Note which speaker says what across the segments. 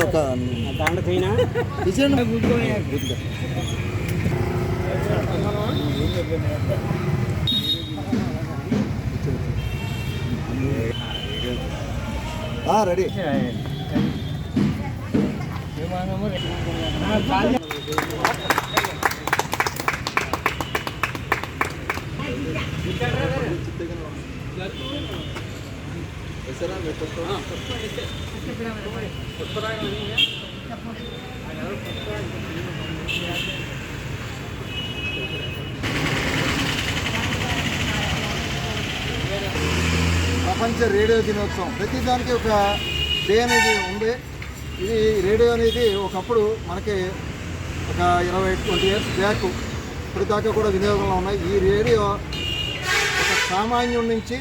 Speaker 1: ఒక
Speaker 2: దాంట్లో పోయినా
Speaker 1: ఇచ్చేయండి. ఆ, రెడీ ప్రపంచ రేడియో దినోత్సవం. ప్రతి దానికి ఒక డే అనేది ఉంది. ఇది రేడియో అనేది ఒకప్పుడు మనకి ఒక ఇరవై ట్వంటీ ఇయర్స్ బ్యాక్ ఇప్పటిదాకా కూడా వినియోగంలో ఉన్నాయి. ఈ రేడియో ఒక సామాన్యుడి నుంచి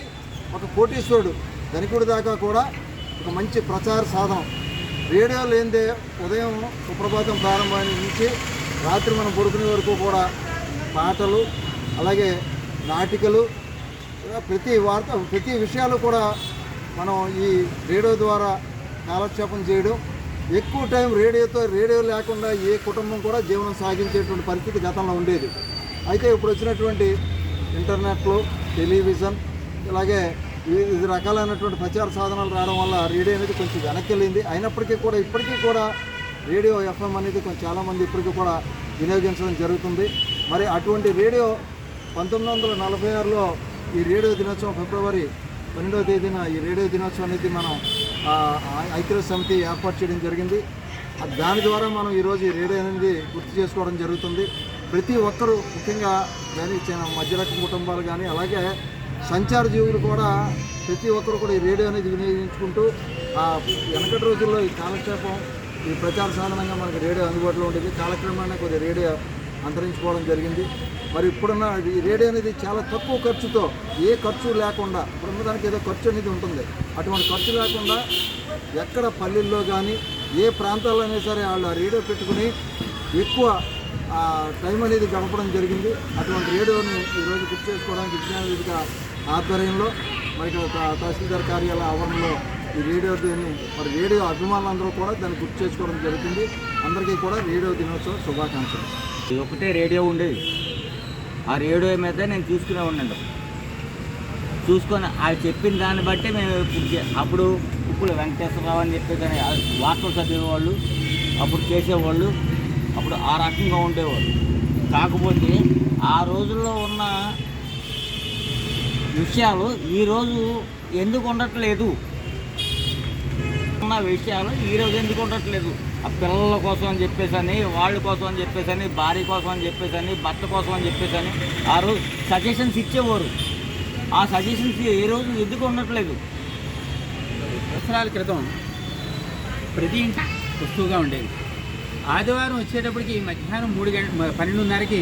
Speaker 1: ఒక కోటీశ్వరుడు ధనికుడి దాకా కూడా ఒక మంచి ప్రచార సాధనం. రేడియో లేనిదే ఉదయం సుప్రభాతం ప్రారంభం నుంచి రాత్రి మనం పడుకునే వరకు కూడా పాటలు అలాగే నాటికలు ప్రతి వార్త ప్రతి విషయాలు కూడా మనం ఈ రేడియో ద్వారా కాలక్షేపం చేయడం. ఎక్కువ టైం రేడియోతో రేడియో లేకుండా ఏ కుటుంబం కూడా జీవనం సాగించేటువంటి పరిస్థితి గతంలో ఉండేది. అయితే ఇప్పుడు వచ్చినటువంటి ఇంటర్నెట్లు టెలివిజన్ ఇలాగే వివిధ రకాలైనటువంటి ప్రచార సాధనాలు రావడం వల్ల రేడియో అనేది కొంచెం వెనక్కి వెళ్ళింది అయినప్పటికీ కూడా ఇప్పటికీ కూడా రేడియో ఎఫ్ఎం అనేది కొంచెం చాలామంది ఇప్పటికీ కూడా వినియోగించడం జరుగుతుంది. మరి అటువంటి రేడియో పంతొమ్మిది వందల నలభై ఆరులో ఈ రేడియో దినోత్సవం ఫిబ్రవరి పన్నెండవ తేదీన ఈ రేడియో దినోత్సవం అనేది మనం ఐక్య ఐక్యరాజ్య సమితి ఏర్పాటు చేయడం జరిగింది. దాని ద్వారా మనం ఈరోజు ఈ రేడియో అనేది గుర్తు చేసుకోవడం జరుగుతుంది. ప్రతి ఒక్కరూ ముఖ్యంగా కానీ చిన్న మధ్యరకం కుటుంబాలు కానీ అలాగే సంచార జీవులు కూడా ప్రతి ఒక్కరు కూడా ఈ రేడియో అనేది వినియోగించుకుంటూ ఆ వెనకటి రోజుల్లో ఈ కాలక్షేపం ఈ ప్రచార సాధనంగా మనకి రేడియో అందుబాటులో ఉండేది. కాలక్రమేణా కొద్ది రేడియో అంతరించుకోవడం జరిగింది. మరి ఇప్పుడున్న ఈ రేడియో అనేది చాలా తక్కువ ఖర్చుతో ఏ ఖర్చు లేకుండా ఇప్పుడున్న దానికి ఏదో ఖర్చు అనేది ఉంటుంది. అటువంటి ఖర్చు లేకుండా ఎక్కడ పల్లెల్లో కానీ ఏ ప్రాంతాల్లో అయినా సరే వాళ్ళు ఆ రేడియో పెట్టుకుని ఎక్కువ ఆ, టైం అనేది గడపడం జరిగింది. అటువంటి రేడియోని ఈరోజు గుర్తు చేసుకోవడానికి విజ్ఞాన వేదిక ఆధ్వర్యంలో మరి ఒక తహసీల్దార్ కార్యాలయ ఆవరణలో ఈ రేడియో దీన్ని మరి రేడియో అభిమానులందరూ కూడా దాన్ని గుర్తు చేసుకోవడం జరుగుతుంది. అందరికీ కూడా రేడియో దినోత్సవం శుభాకాంక్షలు.
Speaker 2: ఇది ఒకటే రేడియో ఉండేది. ఆ రేడియో మీద నేను చూసుకునే ఉన్నాను చూసుకొని ఆయన చెప్పిన దాన్ని బట్టి మేము ఇప్పుడు చే- అప్పుడు ఇప్పుడు వెంకటేశ్వరరావు అని చెప్పి కానీ వార్తలు చదివేవాళ్ళు అప్పుడు చేసేవాళ్ళు అప్పుడు ఆ రకంగా ఉండేవాళ్ళు. కాకపోతే ఆ రోజుల్లో ఉన్న విషయాలు ఈరోజు ఎందుకు ఉండట్లేదు? ఉన్న విషయాలు ఈరోజు ఎందుకు ఉండట్లేదు? ఆ పిల్లల కోసం అని చెప్పేసని వాళ్ళ కోసం అని చెప్పేసని భార్య కోసం అని చెప్పేసని భర్త కోసం అని చెప్పేసని అని ఆ రోజు సజెషన్స్ ఇచ్చేవారు. ఆ సజెషన్స్ ఈ రోజు ఎందుకు ఉండట్లేదు?
Speaker 3: సంవత్సరాల క్రితం ప్రతి ఇంటి వస్తువుగా ఉండేది. ఆదివారం వచ్చేటప్పటికి మధ్యాహ్నం మూడు గంట పన్నెండున్నరకి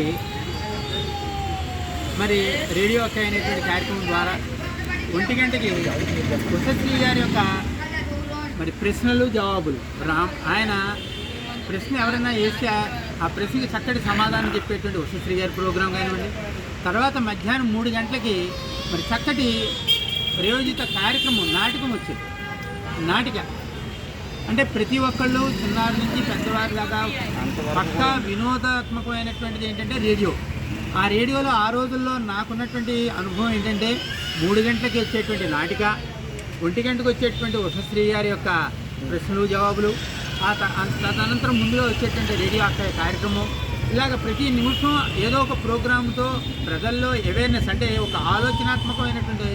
Speaker 3: మరి రేడియో అక్క అనేటువంటి కార్యక్రమం ద్వారా ఒంటి గంటకి ఉషశ్రీ గారి యొక్క మరి ప్రశ్నలు జవాబులు. రామ్ ఆయన ప్రశ్న ఎవరైనా వేస్తే ఆ- ప్రశ్నకి చక్కటి సమాధానం చెప్పేటువంటి ఉషశ్రీ గారి ప్రోగ్రాం కానివ్వండి. తర్వాత మధ్యాహ్నం మూడు గంటలకి మరి చక్కటి ప్రయోజిత కార్యక్రమం నాటకం వచ్చేది. నాటిక. అంటే ప్రతి ఒక్కళ్ళు చిన్నారి నుంచి పెద్దవారి దాకా పక్కా వినోదాత్మకమైనటువంటిది ఏంటంటే రేడియో. ఆ రేడియోలో ఆ రోజుల్లో నాకున్నటువంటి అనుభవం ఏంటంటే మూడు గంటలకి వచ్చేటువంటి నాటిక ఒంటి గంటకు వచ్చేటువంటి ఉషశ్రీ గారి యొక్క ప్రశ్నలు జవాబులు ఆ త- తదనంతరం ముందుగా వచ్చేటువంటి రేడియో అక్కడ కార్యక్రమం. ఇలాగ ప్రతి నిమిషం ఏదో ఒక ప్రోగ్రామ్తో ప్రజల్లో అవేర్నెస్ అంటే ఒక ఆలోచనాత్మకమైనటువంటి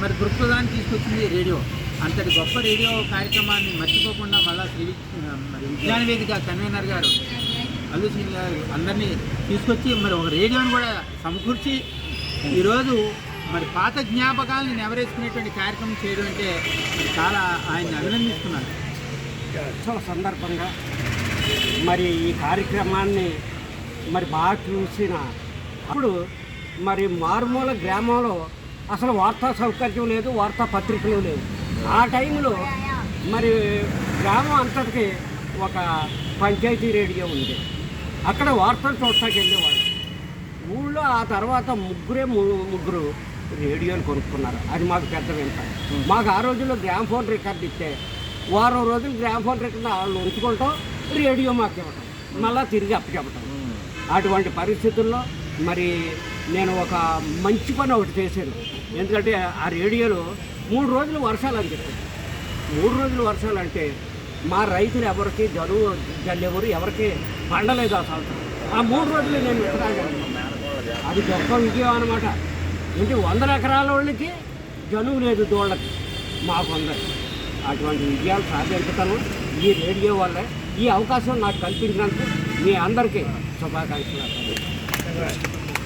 Speaker 3: మరి దృక్పథాన్ని తీసుకొచ్చింది రేడియో. అంతటి గొప్ప రేడియో కార్యక్రమాన్ని మర్చిపోకుండా మళ్ళా శ్రీ మరి విజ్ఞాన వేదిక కన్వీనర్ గారు అల్లు శ్రీ గారు అందరినీ తీసుకొచ్చి మరి ఒక రేడియోని కూడా సమకూర్చి ఈరోజు మరి పాత జ్ఞాపకాలను నెవరేసుకునేటువంటి కార్యక్రమం చేయడం అంటే చాలా ఆయన్ని అభినందిస్తున్నాను.
Speaker 4: ఉత్సవ సందర్భంగా మరి ఈ కార్యక్రమాన్ని మరి బాగా చూసిన అప్పుడు మరి మారుమూల గ్రామంలో అసలు వార్తా సౌకర్యం లేదు వార్తా పత్రికలు లేవు. ఆ టైంలో మరి గ్రామం అంతటికి ఒక పంచాయతీ రేడియో ఉంది. అక్కడ వార్తలు చూడటానికి వెళ్ళేవాళ్ళు ఊళ్ళో ఆ తర్వాత ముగ్గురే ముగ్గురు రేడియోలు కొనుక్కున్నారు. అది మాకు పెద్ద వింత. మాకు ఆ రోజుల్లో గ్రామ్ ఫోన్ రికార్డ్ ఇస్తే వారం రోజులు గ్రామఫోన్ రిటర్న్ వాళ్ళు ఉంచుకుంటాం రేడియో మాకు ఇవ్వటం. మళ్ళీ తిరిగి అప్పచెప్పటం. అటువంటి పరిస్థితుల్లో మరి నేను ఒక మంచి పని ఒకటి చేశాను. ఎందుకంటే ఆ రేడియోలో మూడు రోజులు వర్షాలు అని చెప్పారు. మూడు రోజులు వర్షాలు అంటే మా రైతులు ఎవరికి జరువు జల్లెవరు ఎవరికి పండలేదు ఆ సంవత్సరం. ఆ మూడు రోజులు నేను విత్తనాలు అది గొప్ప విజయం అనమాట అంటే వందల ఎకరాల వాళ్ళకి జనువు లేదు దోళ్ళకి. మాకు అందరు. అటువంటి విజయాలు సాధించగలను ఈ రేడియో వల్లే. ఈ అవకాశం నాకు కల్పించినందుకు మీ అందరికీ శుభాకాంక్షలు.